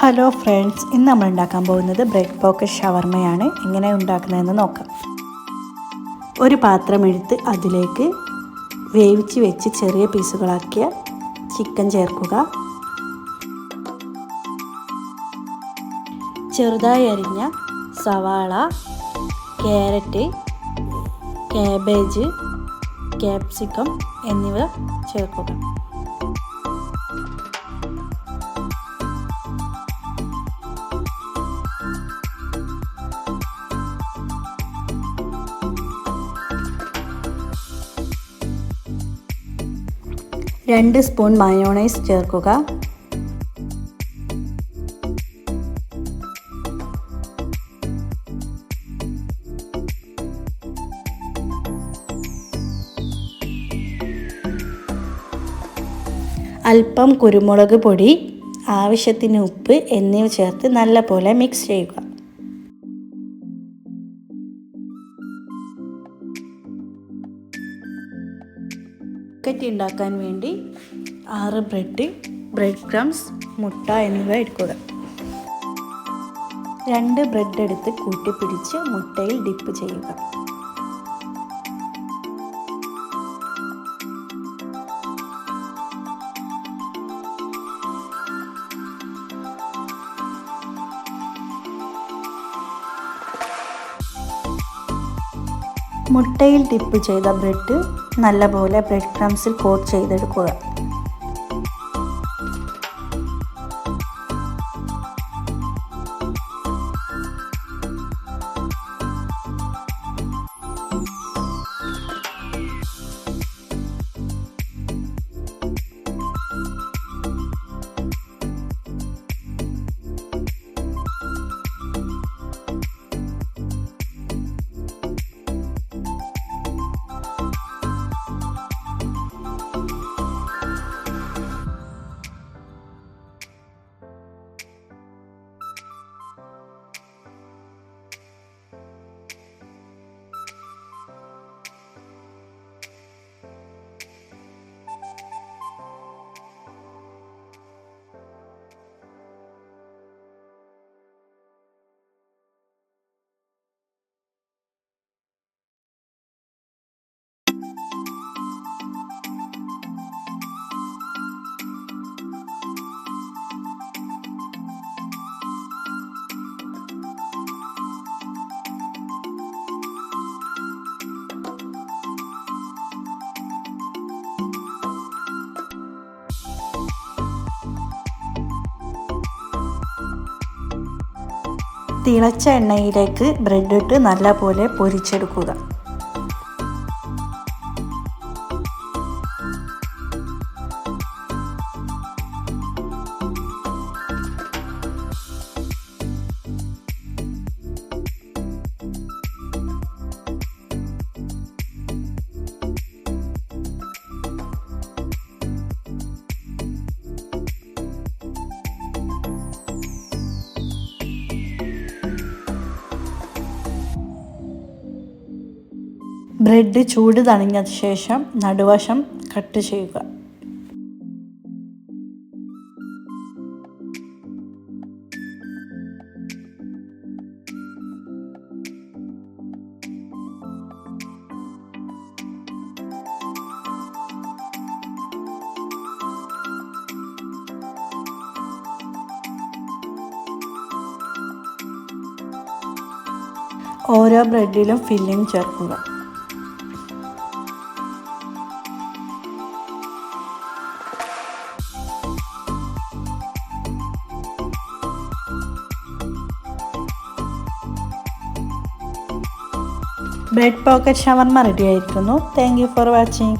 Hello friends ഇന്ന് നമ്മൾ ഉണ്ടാക്കാൻ പോകുന്നത് ബ്രെഡ് പോക്കറ്റ് ഷവർമയാണ്. എങ്ങനെ ഉണ്ടാക്കുന്നതെന്ന് നോക്കാം. ഒരു പാത്രം എടുത്ത് അതിലേക്ക് വേവിച്ച് വെച്ച് ചെറിയ പീസുകളാക്കിയ ചിക്കൻ ചേർക്കുക. ചെറുതായി അരിഞ്ഞ സവാള ക്യാരറ്റ് കാബേജ് ക്യാപ്സിക്കം എന്നിവ ചേർക്കുക. രണ്ട് സ്പൂൺ മയോണൈസ് ചേർക്കുക. അല്പം കുരുമുളക് പൊടി ആവശ്യത്തിന് ഉപ്പ് എന്നിവ ചേർത്ത് നല്ലപോലെ മിക്സ് ചെയ്യുക. ബക്കറ്റ് ഉണ്ടാക്കാൻ വേണ്ടി ആറ് ബ്രെഡ് ബ്രെഡ് ക്രംസ് മുട്ട എന്നിവ എടുക്കുക. രണ്ട് ബ്രെഡ് എടുത്ത് കൂട്ടിപ്പിടിച്ച് മുട്ടയിൽ ഡിപ്പ് ചെയ്യുക. മുട്ടയിൽ ഡിപ്പ് ചെയ്ത ബ്രെഡ് നല്ലപോലെ ബ്രെഡ് ക്രംസിൽ കോട്ട് ചെയ്തെടുക്കുക. തിളച്ച എണ്ണയിലേക്ക് ബ്രെഡ് ഇട്ട് നല്ലപോലെ പൊരിച്ചെടുക്കുക. ബ്രെഡ് ചൂട് തണിഞ്ഞ ശേഷം നടുവശം കട്ട് ചെയ്യുക. ഓരോ ബ്രെഡിലും ഫില്ലിംഗ് ചേർക്കുക. ബ്രെഡ് പോക്കറ്റ് ഷവർമ്മ റെഡി ആയിരിക്കുന്നു. Thank you for watching